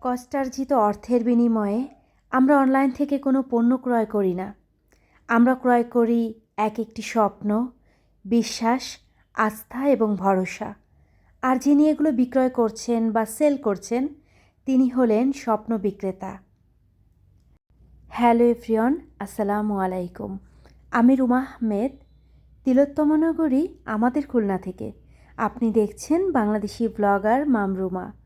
কষ্টার্জিত অর্থের বিনিময়ে আমরা অনলাইন থেকে কোনো পণ্য ক্রয় করি না। আমরা ক্রয় করি এক একটি স্বপ্ন, বিশ্বাস, আস্থা এবং ভরসা। আর যিনি এগুলো বিক্রয় করছেন বা সেল করছেন, তিনি হলেন স্বপ্ন বিক্রেতা। হ্যালো এভরিওন আসসালামু আলাইকুম। আমি রুমা আহমেদ তিলোত্তমনগরী আমাদের খুলনা থেকে। আপনি দেখছেন বাংলাদেশি ব্লগার মামরুমা।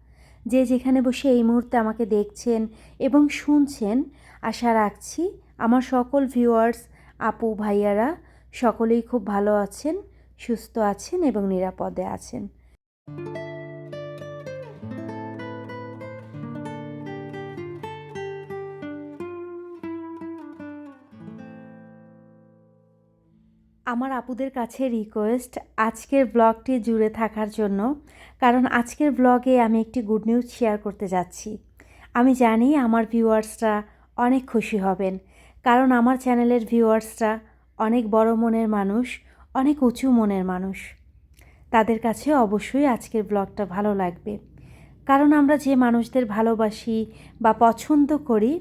যে যেখানে বসে এই মুহূর্তে আমাকে দেখছেন এবং শুনছেন, আশা রাখছি আমার সকল ভিউয়ার্স আপু, ভাইয়ারা সকলেই খুব ভালো আছেন, সুস্থ আছেন এবং নিরাপদে আছেন। আমার আপুদের কাছে রিকোয়েস্ট আজকের ব্লগটি জুড়ে থাকার জন্য, কারণ আজকের ব্লগে আমি একটি গুড নিউজ শেয়ার করতে যাচ্ছি। আমি জানি আমার ভিউয়ার্সরা অনেক খুশি হবেন, কারণ আমার চ্যানেলের ভিউয়ার্সরা অনেক বড় মনের মানুষ, অনেক উঁচু মনের মানুষ। তাদের কাছে অবশ্যই আজকের ব্লগটা ভালো লাগবে। কারণ আমরা যে মানুষদের ভালোবাসি বা পছন্দ করি,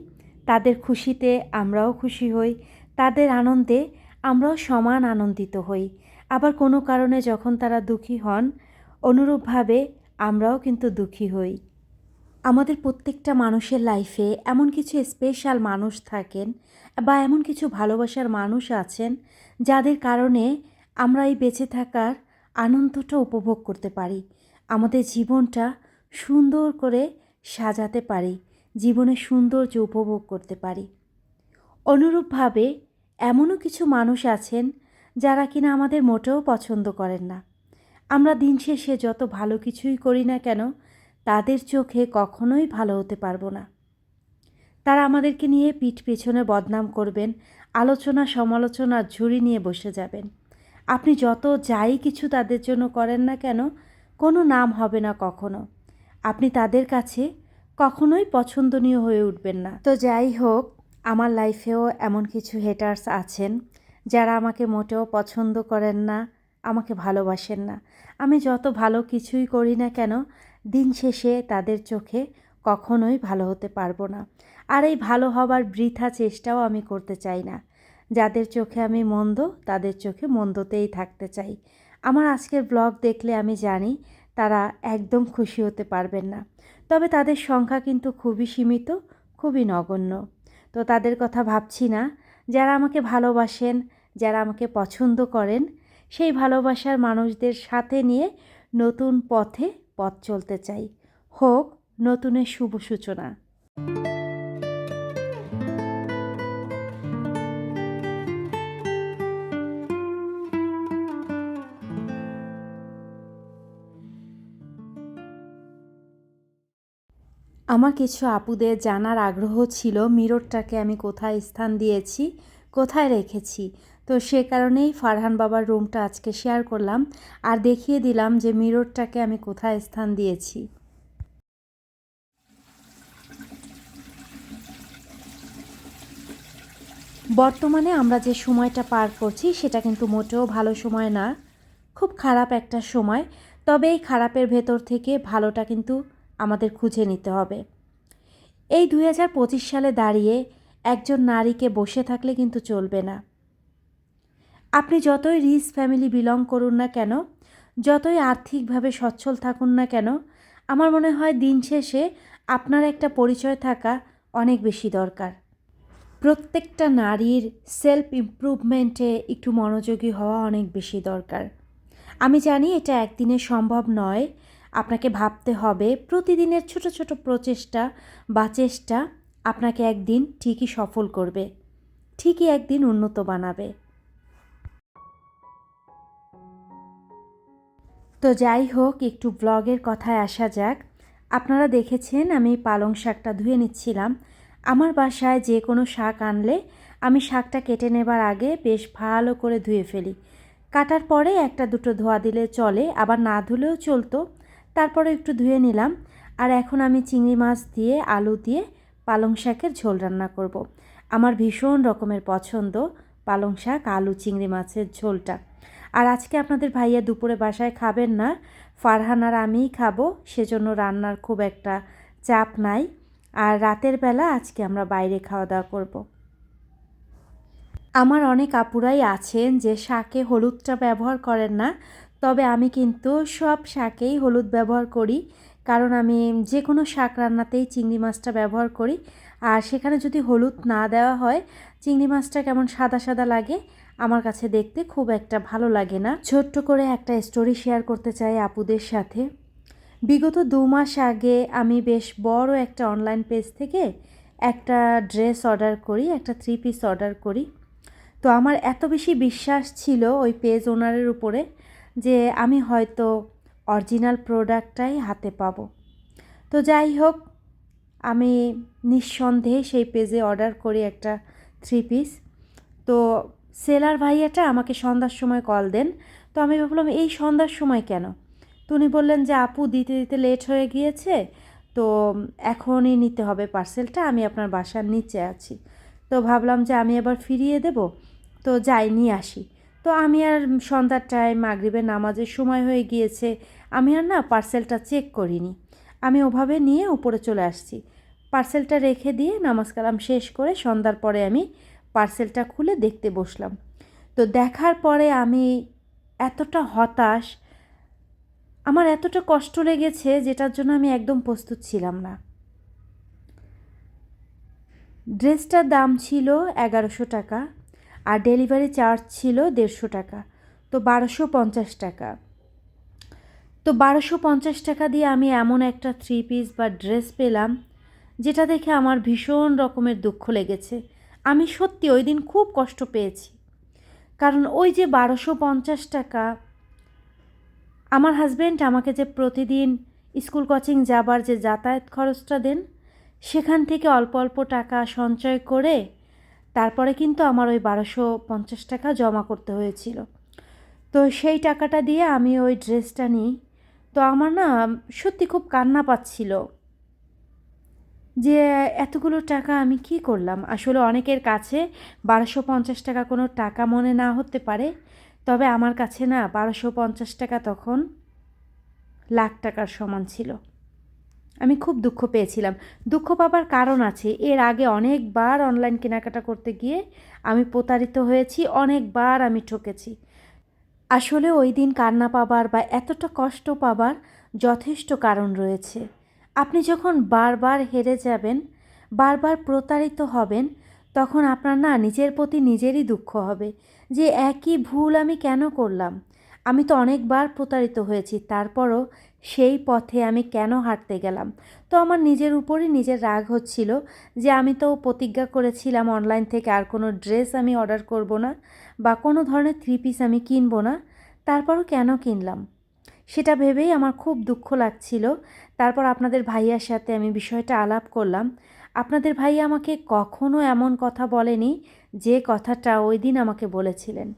তাদের খুশিতে আমরাও খুশি হই, তাদের আনন্দে আমরাও সমান আনন্দিত হই। আবার কোনো কারণে যখন তারা দুঃখী হন, অনুরূপভাবে আমরাও কিন্তু দুঃখী হই। আমাদের প্রত্যেকটা মানুষের লাইফে এমন কিছু স্পেশাল মানুষ থাকেন বা এমন কিছু ভালোবাসার মানুষ আছেন যাদের কারণে আমরা এই বেঁচে থাকার আনন্দটা উপভোগ করতে পারি। আমাদের জীবনটা সুন্দর করে সাজাতে পারি জীবনে সৌন্দর্য উপভোগ করতে পারি। অনুরূপভাবে এমনও কিছু মানুষ আছেন যারা কিনা আমাদের মোটেও পছন্দ করেন না। আমরা দিন শেষে যত ভালো কিছুই করি না কেন, তাদের চোখে কখনোই ভালো হতে পারব না। তারা আমাদেরকে নিয়ে পিঠ পেছনে বদনাম করবেন, আলোচনা সমালোচনার ঝুড়ি নিয়ে বসে যাবেন। আপনি যত যাই কিছু তাদের জন্য করেন না কেন, কোনো নাম হবে না কখনো। আপনি তাদের কাছে কখনোই পছন্দনীয় হয়ে উঠবেন না। তো যাই হোক আমার লাইফেও এমন কিছু হেটার্স আছেন যারা আমাকে মোটেও পছন্দ করেন না, আমাকে ভালোবাসেন না। আমি যত ভালো কিছুই করি না কেন, দিন শেষে তাদের চোখে কখনোই ভালো হতে পারব না। আর এই ভালো হবার বৃথা চেষ্টাও আমি করতে চাই না। যাদের চোখে আমি মন্দ, তাদের চোখে মন্দতেই থাকতে চাই। আমার আজকের ব্লগ দেখলে আমি জানি তারা একদম খুশি হতে পারবেন না। তবে তাদের সংখ্যা কিন্তু খুবই সীমিত, খুবই নগণ্য। তো তাদের কথা ভাবছি না। যারা আমাকে ভালোবাসেন, যারা আমাকে পছন্দ করেন, সেই ভালোবাসার মানুষদের সাথে নিয়ে নতুন পথে পথ চলতে চাই। হোক, নতুনের শুভ সূচনা। আমার কিছু আপুদের জানার আগ্রহ ছিল, মিররটাকে আমি কোথায় স্থান দিয়েছি? কোথায় রেখেছি? তো সে কারণেই ফারহান বাবার রুমটা আজকে শেয়ার করলাম আর দেখিয়ে দিলাম যে মিররটাকে আমি কোথায় স্থান দিয়েছি। বর্তমানে আমরা যে সময়টা পার করছি সেটা কিন্তু মোটেও ভালো সময় না। খুব খারাপ একটা সময়, তবে এই খারাপের ভেতর থেকে ভালোটা কিন্তু আমাদের খুঁজে নিতে হবে। এই দুই হাজার পঁচিশ সালে দাঁড়িয়ে একজন নারীকে বসে থাকলে কিন্তু চলবে না। আপনি যতই রিচ ফ্যামিলি বিলং করুন না কেন, যতই আর্থিকভাবে সচ্ছল থাকুন না কেন, আমার মনে হয় দিন শেষে আপনার একটা পরিচয় থাকা অনেক বেশি দরকার। প্রত্যেকটা নারীর সেলফ ইমপ্রুভমেন্টে একটু মনোযোগী হওয়া অনেক বেশি দরকার। আমি জানি এটা একদিনে সম্ভব নয় আপনাকে ভাবতে হবে, প্রতিদিনের ছোট ছোট প্রচেষ্টা বা চেষ্টা আপনাকে একদিন ঠিকই সফল করবে, ঠিকই একদিন উন্নত বানাবে। তো যাই হোক, একটু ব্লগের কথায় আসা যাক। আপনারা দেখেছেন, আমি পালং শাকটা ধুয়ে নিচ্ছিলাম। আমার বাসায় যে কোনো শাক আনলে আমি শাকটা কেটে নেবার আগে বেশ ভালো করে ধুয়ে ফেলি। কাটার পরে একটা দুটো ধোয়া দিলে চলে, আবার না ধুলেও চলতো। তারপরে একটু ধুয়ে নিলাম। আর এখন আমি চিংড়ি মাছ দিয়ে, আলু দিয়ে পালং শাকের ঝোল রান্না করব। আমার ভীষণ রকমের পছন্দ পালং শাক, আলু, চিংড়ি মাছের ঝোলটা। আর আজকে আপনাদের ভাইয়া দুপুরে বাসায় খাবেন না। ফারহান আর আমিই খাব, সেজন্য রান্নার খুব একটা চাপ নাই। আর রাতের বেলা আজকে আমরা বাইরে খাওয়া দাওয়া করব। আমার অনেক আপুরাই আছেন যে শাকে হলুদটা ব্যবহার করেন না। তবে আমি কিন্তু সব শাকেই হলুদ ব্যবহার করি। কারণ আমি যে কোনো শাক রান্নাতেই চিংড়ি মাছটা ব্যবহার করি। আর সেখানে যদি হলুদ না দেওয়া হয়, চিংড়ি মাছটা কেমন সাদা সাদা লাগে, আমার কাছে দেখতে খুব একটা ভালো লাগে না। ছোট্ট করে একটা স্টোরি শেয়ার করতে চাই আপুদের সাথে। বিগত দু মাস আগে আমি বেশ বড় একটা অনলাইন পেজ থেকে একটা ড্রেস অর্ডার করি, একটা থ্রি পিস অর্ডার করি। তো আমার এত বেশি বিশ্বাস ছিল ওই পেজ ওনারের উপরে। যে আমি হয়তো অরিজিনাল প্রোডাক্টটাই হাতে পাবো। তো যাই হোক, আমি নিঃসন্দেহে সেই পেজে অর্ডার করি একটা থ্রি পিস। তো সেলার ভাইয়াটা আমাকে সন্ধ্যার সময় কল দেন। তো আমি ভাবলাম, এই সন্ধ্যার সময় কেন? তো উনি বললেন যে, আপু, দিতে দিতে লেট হয়ে গিয়েছে, তো এখনই নিতে হবে পার্সেলটা আমি আপনার বাসার নিচে আছি। তো ভাবলাম যে, আমি আবার ফিরিয়ে দেব? তো যাই, নিয়ে আসি। তো আমি আর সন্ধ্যার টাইম মাগরিবের নামাজের সময় হয়ে গিয়েছে। আমি আর না পার্সেলটা চেক করিনি। আমি ওভাবে নিয়ে উপরে চলে আসছি। পার্সেলটা রেখে দিয়ে নামাজ কালাম শেষ করে সন্ধ্যার পরে আমি পার্সেলটা খুলে দেখতে বসলাম। তো দেখার পরে আমি এতটা হতাশ, আমার এতটা কষ্ট লেগেছে যেটার জন্য আমি একদম প্রস্তুত ছিলাম না। ড্রেসটার দাম ছিল এগারোশো টাকা। আর ডেলিভারি চার্জ ছিল দেড়শো টাকা। তো বারোশো পঞ্চাশ টাকা। তো বারোশো পঞ্চাশ টাকা দিয়ে আমি এমন একটা থ্রি পিস বা ড্রেস পেলাম, যেটা দেখে আমার ভীষণ রকমের দুঃখ লেগেছে। আমি সত্যি ওই দিন খুব কষ্ট পেয়েছি। কারণ ওই যে বারোশো পঞ্চাশ টাকা, আমার হাজব্যান্ড আমাকে যে প্রতিদিন স্কুল কোচিং যাবার যে যাতায়াত খরচটা দেন, সেখান থেকে অল্প অল্প টাকা সঞ্চয় করে তারপরে কিন্তু আমার ওই বারোশো পঞ্চাশ টাকা জমা করতে হয়েছিল। তো সেই টাকাটা দিয়ে আমি ওই ড্রেসটা নিই। তো আমার না সত্যি খুব কান্না পাচ্ছিল যে এতগুলো টাকা আমি কি করলাম? আসলে অনেকের কাছে বারোশো পঞ্চাশ টাকা কোনো টাকা মনে না হতে পারে, তবে আমার কাছে না বারোশো পঞ্চাশ টাকা তখন লাখ টাকার সমান ছিল। আমি খুব দুঃখ পেয়েছিলাম। দুঃখ পাবার কারণ আছে, এর আগে অনেকবার অনলাইন কেনাকাটা করতে গিয়ে আমি প্রতারিত হয়েছি, অনেকবার আমি ঠকেছি। আসলে ওই দিন কান্না পাবার বা এতটা কষ্ট পাবার যথেষ্ট কারণ রয়েছে। আপনি যখন বারবার হেরে যাবেন, বারবার প্রতারিত হবেন, তখন আপনার না নিজের প্রতি নিজেরই দুঃখ হবে যে, একই ভুল আমি কেন করলাম? আমি তো অনেকবার প্রতারিত হয়েছি, তারপরও সেই পথে আমি কেন হাঁটতে গেলাম? তো আমার নিজের উপরই নিজের রাগ হচ্ছিল যে আমি তো প্রতিজ্ঞা করেছিলাম অনলাইন থেকে আর কোনো ড্রেস আমি অর্ডার করব না বা কোনো ধরনের থ্রি পিস আমি কিনবো না, তারপরও কেন কিনলাম? সেটা ভেবেই আমার খুব দুঃখ লাগছিল। তারপর আপনাদের ভাইয়ার সাথে আমি বিষয়টা আলাপ করলাম। আপনাদের ভাই আমাকে কখনো এমন কথা বলেনি যে কথাটা ওই দিন আমাকে বলেছিলেন।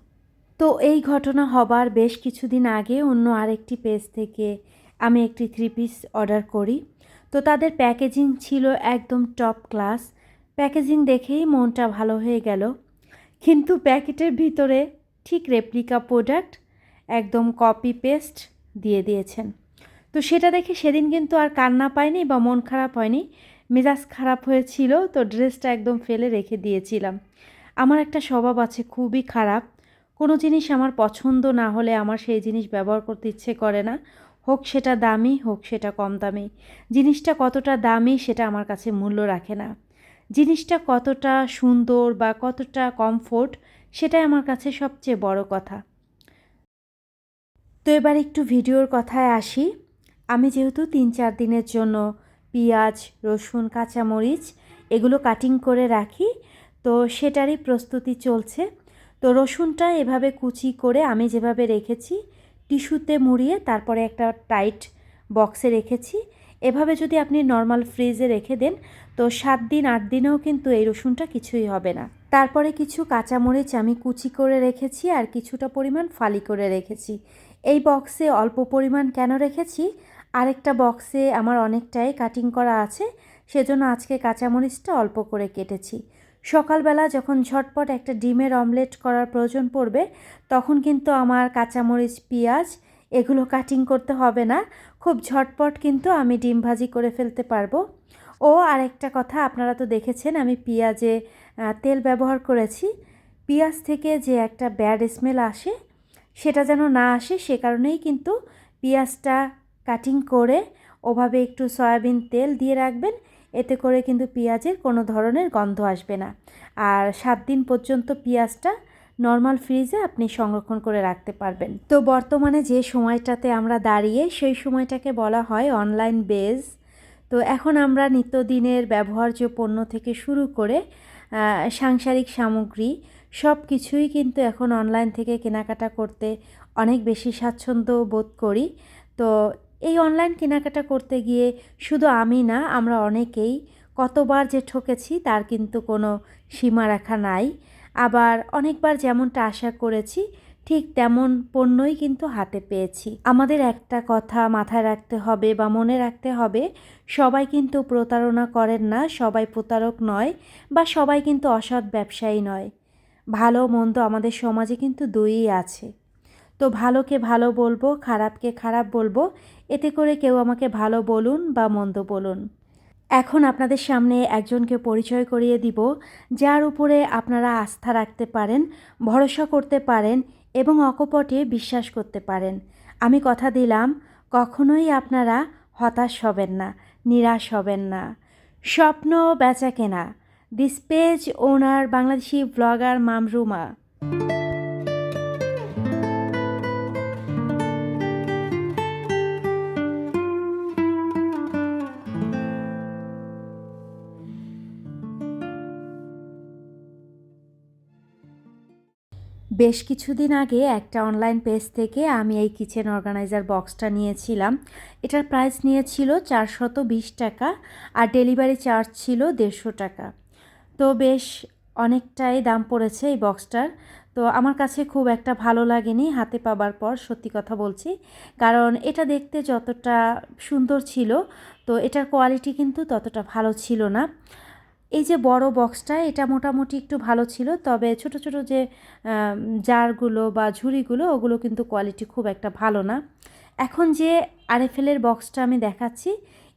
তো এই ঘটনা হবার বেশ কিছুদিন আগে অন্য আরেকটি পেজ থেকে আমি একটি থ্রি পিস অর্ডার করি। তো তাদের প্যাকেজিং ছিল একদম টপ ক্লাস প্যাকেজিং দেখেই মনটা ভালো হয়ে গেল। কিন্তু প্যাকেটের ভিতরে ঠিক রেপ্লিকা প্রোডাক্ট একদম কপি পেস্ট দিয়ে দিয়েছেন। তো সেটা দেখে সেদিন কিন্তু আর কান্না পায়নি বা মন খারাপ হয়নি। মেজাজ খারাপ হয়েছিল, তো ড্রেসটা একদম ফেলে রেখে দিয়েছিলাম। আমার একটা স্বভাব আছে, খুবই খারাপ। কোনো জিনিস আমার পছন্দ না হলে আমার সেই জিনিস ব্যবহার করতে ইচ্ছে করে না। হোক সেটা দামি, হোক সেটা কম দামি। জিনিসটা কতটা দামি সেটা আমার কাছে মূল্য রাখে না। জিনিসটা কতটা সুন্দর বা কতটা কমফোর্ট সেটাই আমার কাছে সবচেয়ে বড় কথা। তো এবার একটু ভিডিওর কথায় আসি। আমি যেহেতু তিন চার দিনের জন্য পেঁয়াজ, রসুন, কাঁচামরিচ এগুলো কাটিং করে রাখি, তো সেটারই প্রস্তুতি চলছে। তো রসুনটা এভাবে কুচি করে আমি যেভাবে রেখেছি টিস্যুতে মুড়িয়ে তারপরে একটা টাইট বক্সে রেখেছি। এভাবে যদি আপনি নর্মাল ফ্রিজে রেখে দেন, তো সাত দিন, আট দিনেও কিন্তু এই রসুনটা কিছুই হবে না। তারপরে কিছু কাঁচামরিচ আমি কুচি করে রেখেছি আর কিছুটা পরিমাণ ফালি করে রেখেছি। এই বক্সে অল্প পরিমাণ কেন রেখেছি? আরেকটা বক্সে আমার অনেকটাই কাটিং করা আছে, সেজন্য আজকে কাঁচামরিচটা অল্প করে কেটেছি। সকালবেলা যখন ঝটপট একটা ডিমের অমলেট করার প্রয়োজন পড়বে, তখন কিন্তু আমার কাঁচামরিচ, পেঁয়াজ, এগুলো কাটিং করতে হবে না। খুব ঝটপট কিন্তু আমি ডিম ভাজি করে ফেলতে পারব। ও, আরেকটা কথা, আপনারা তো দেখেছেন, আমি পেঁয়াজে তেল ব্যবহার করেছি। পেঁয়াজ থেকে যে একটা ব্যাড স্মেল আসে, সেটা যেন না আসে, সে কারণেই কিন্তু পেঁয়াজটা কাটিং করে ওভাবে একটু সয়াবিন তেল দিয়ে রাখবেন। এতে করে কিন্তু পেঁয়াজের কোনো ধরনের গন্ধ আসবে না। আর সাত দিন পর্যন্ত পেঁয়াজটা নর্মাল ফ্রিজে আপনি সংরক্ষণ করে রাখতে পারবেন। তো বর্তমানে যে সময়টাতে আমরা দাঁড়িয়ে সেই সময়টাকে বলা হয় অনলাইন বেজ তো এখন আমরা নিত্যদিনের ব্যবহার্য পণ্য থেকে শুরু করে সাংসারিক সামগ্রী সব কিছুই কিন্তু এখন অনলাইন থেকে কেনাকাটা করতে অনেক বেশি স্বাচ্ছন্দ্য বোধ করি। তো এই অনলাইন কেনাকাটা করতে গিয়ে শুধু আমি না, আমরা অনেকেই কতবার যে ঠকেছি তার কিন্তু কোনো সীমারেখা নাই। আবার অনেকবার যেমনটা আশা করেছি, ঠিক তেমন পণ্যই কিন্তু হাতে পেয়েছি। আমাদের একটা কথা মাথায় রাখতে হবে বা মনে রাখতে হবে, সবাই কিন্তু প্রতারণা করেন না, সবাই প্রতারক নয় বা সবাই কিন্তু অসৎ ব্যবসায়ী নয়। ভালো মন্দ আমাদের সমাজে কিন্তু দুইই আছে। তো ভালোকে ভালো বলব, খারাপকে খারাপ বলব এতে করে কেউ আমাকে ভালো বলুন বা মন্দ বলুন। এখন আপনাদের সামনে একজনকে পরিচয় করিয়ে দিব, যার উপরে আপনারা আস্থা রাখতে পারেন, ভরসা করতে পারেন এবং অকপটে বিশ্বাস করতে পারেন। আমি কথা দিলাম, কখনোই আপনারা হতাশ হবেন না, নিরাশ হবেন না। স্বপ্ন বেচা কেনা, this page owner Bangladeshi blogger Mamruma. বেশ কিছুদিন আগে একটা অনলাইন পেজ থেকে আমি এই কিচেন অর্গানাইজার বক্সটা নিয়েছিলাম। এটার প্রাইস নিয়েছিল চারশত বিশ টাকা আর ডেলিভারি চার্জ ছিল দেড়শো টাকা। তো বেশ অনেকটাই দাম পড়েছে এই বক্সটার তো আমার কাছে খুব একটা ভালো লাগেনি হাতে পাবার পর, সত্যি কথা বলছি। কারণ এটা দেখতে যতটা সুন্দর ছিল, তো এটার কোয়ালিটি কিন্তু ততটা ভালো ছিল না। এই যে বড় বক্সটা এটা মোটামুটি একটু ভালো ছিল, তবে ছোট ছোট যে জারগুলো বা ঝুড়িগুলো, ওগুলো কিন্তু কোয়ালিটি খুব একটা ভালো না। এখন যে আরএফএলের বক্সটা আমি দেখাচ্ছি,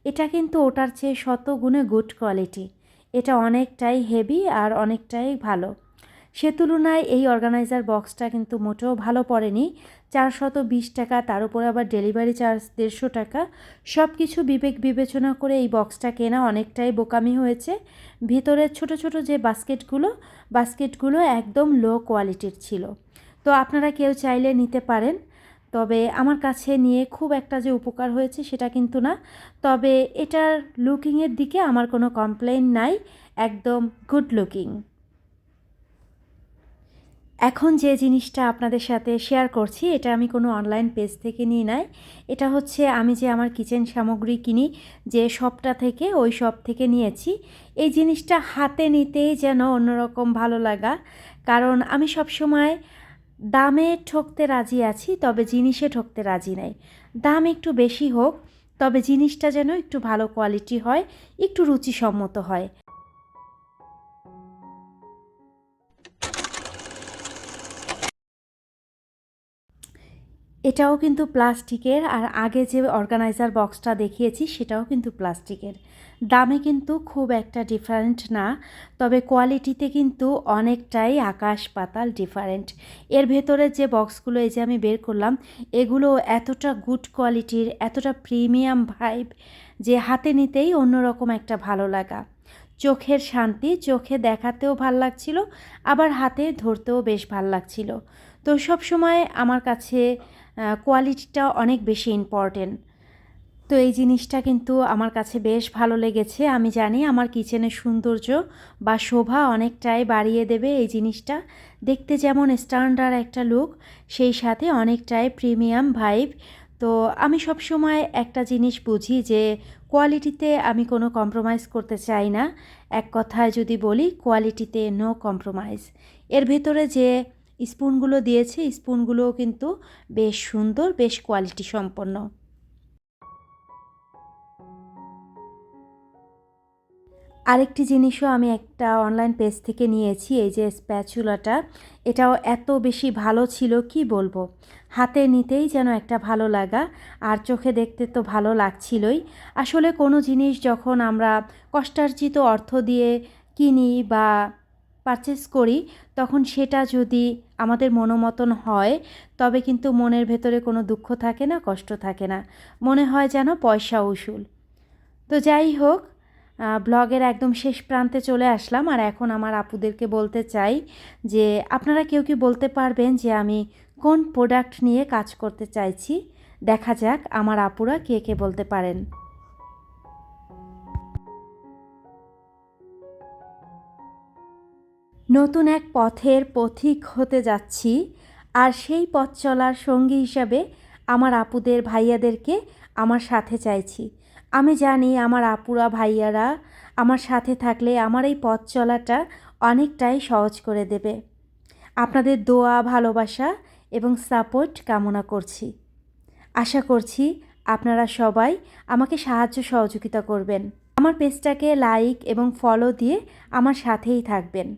এটা কিন্তু ওটার চেয়ে শত গুণে গুড কোয়ালিটি এটা অনেকটাই হেভি আর অনেকটাই ভালো। সে তুলনায় এই অর্গানাইজার বক্সটা কিন্তু মোটেও ভালো পড়েনি। চারশত বিশ টাকা, তার উপরে আবার ডেলিভারি চার্জ দেড়শো টাকা। সব কিছু বিবেক বিবেচনা করে এই বক্সটা কেনা অনেকটাই বোকামি হয়েছে। ভিতরের ছোট ছোট যে বাস্কেটগুলো বাস্কেটগুলো একদম লো কোয়ালিটির ছিল। তো আপনারা কেউ চাইলে নিতে পারেন। তবে আমার কাছে নিয়ে খুব একটা যে উপকার হয়েছে সেটা কিন্তু না। তবে এটার লুকিংয়ের দিকে আমার কোনো কমপ্লেন নাই। একদম গুড লুকিং। এখন যে জিনিসটা আপনাদের সাথে শেয়ার করছি, এটা আমি কোনো অনলাইন পেজ থেকে নিই নাই। এটা হচ্ছে আমি যে আমার কিচেন সামগ্রী কিনি, যে শপটা থেকে, ওই শপ থেকে নিয়েছি। এই জিনিসটা হাতে নিতেই যেন অন্যরকম ভালো লাগা। কারণ আমি সব সময় দামে ঠকতে রাজি আছি, তবে জিনিসে ঠকতে রাজি নাই। দাম একটু বেশি হোক, তবে জিনিসটা যেন একটু ভালো কোয়ালিটি হয়, একটু রুচিসম্মত হয়। এটাও কিন্তু প্লাস্টিকের আর আগে যে অর্গানাইজার বক্সটা দেখিয়েছি সেটাও কিন্তু প্লাস্টিকের। দামে কিন্তু খুব একটা ডিফারেন্ট না, তবে কোয়ালিটিতে কিন্তু অনেকটাই আকাশ পাতাল ডিফারেন্ট এর ভেতরে যে বক্সগুলো এই যে আমি বের করলাম, এগুলো এতটা গুড কোয়ালিটির এতটা প্রিমিয়াম ভাইব যে হাতে নিতেই অন্যরকম একটা ভালো লাগা। চোখের শান্তি, চোখে দেখাতেও ভালো লাগছিল, আবার হাতে ধরতেও বেশ ভালো লাগছিল। তো সব সময় আমার কাছে কোয়ালিটিটা অনেক বেশি ইম্পর্টেন্ট তো এই জিনিসটা কিন্তু আমার কাছে বেশ ভালো লেগেছে। আমি জানি আমার কিচেনের সৌন্দর্য বা শোভা অনেকটাই বাড়িয়ে দেবে এই জিনিসটা। দেখতে যেমন স্ট্যান্ডার্ড একটা লুক সেই সাথে অনেকটাই প্রিমিয়াম ভাইব তো আমি সব সময় একটা জিনিস বুঝি যে কোয়ালিটিতে আমি কোনো কম্প্রোমাইজ করতে চাই না। এক কথায় যদি বলি কোয়ালিটিতে নো কম্প্রোমাইজ এর ভেতরে যে স্পুনগুলো দিয়েছে, স্পুনগুলোও কিন্তু বেশ সুন্দর, বেশ কোয়ালিটি সম্পন্ন। আরেকটি জিনিসও আমি একটা অনলাইন পেজ থেকে নিয়েছি, এই যে স্প্যাচুলাটা এটাও এত বেশি ভালো ছিল, কি বলব? হাতে নিতেই যেন একটা ভালো লাগা, আর চোখে দেখতে তো ভালো লাগছিলই। আসলে কোনো জিনিস যখন আমরা কষ্টার্জিত অর্থ দিয়ে কিনি বা পারচেস করি, তখন সেটা যদি আমাদের মনোমতন হয়, তবে কিন্তু মনের ভেতরে কোনো দুঃখ থাকে না, কষ্ট থাকে না। মনে হয় যেন পয়সা উসুল। তো যাই হোক ব্লগের একদম শেষ প্রান্তে চলে আসলাম। আর এখন আমার আপুদেরকে বলতে চাই যে, আপনারা কেউ কি বলতে পারবেন যে, আমি কোন প্রোডাক্ট নিয়ে কাজ করতে চাইছি? দেখা যাক আমার আপুরা কে কে বলতে পারেন। নতুন এক পথের পথিক হতে যাচ্ছি, আর সেই পথ চলার সঙ্গী হিসাবে আমার আপুদের ভাইয়াদেরকে আমার সাথে চাইছি। আমি জানি আমার আপুরা ভাইয়ারা আমার সাথে থাকলে আমার এই পথ চলাটা অনেকটাই সহজ করে দেবে। আপনাদের দোয়া, ভালোবাসা এবং সাপোর্ট কামনা করছি। আশা করছি আপনারা সবাই আমাকে সাহায্য সহযোগিতা করবেন। আমার পেজটাকে লাইক এবং ফলো দিয়ে আমার সাথেই থাকবেন।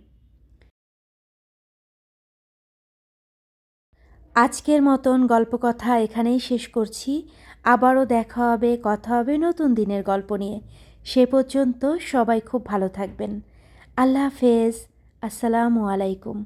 আজকের মতন গল্পকথা এখানেই শেষ করছি। আবারও দেখা হবে, কথা হবে নতুন দিনের গল্প নিয়ে। সে পর্যন্ত সবাই খুব ভালো থাকবেন। আল্লাহ হাফেজ। আসসালামু আলাইকুম।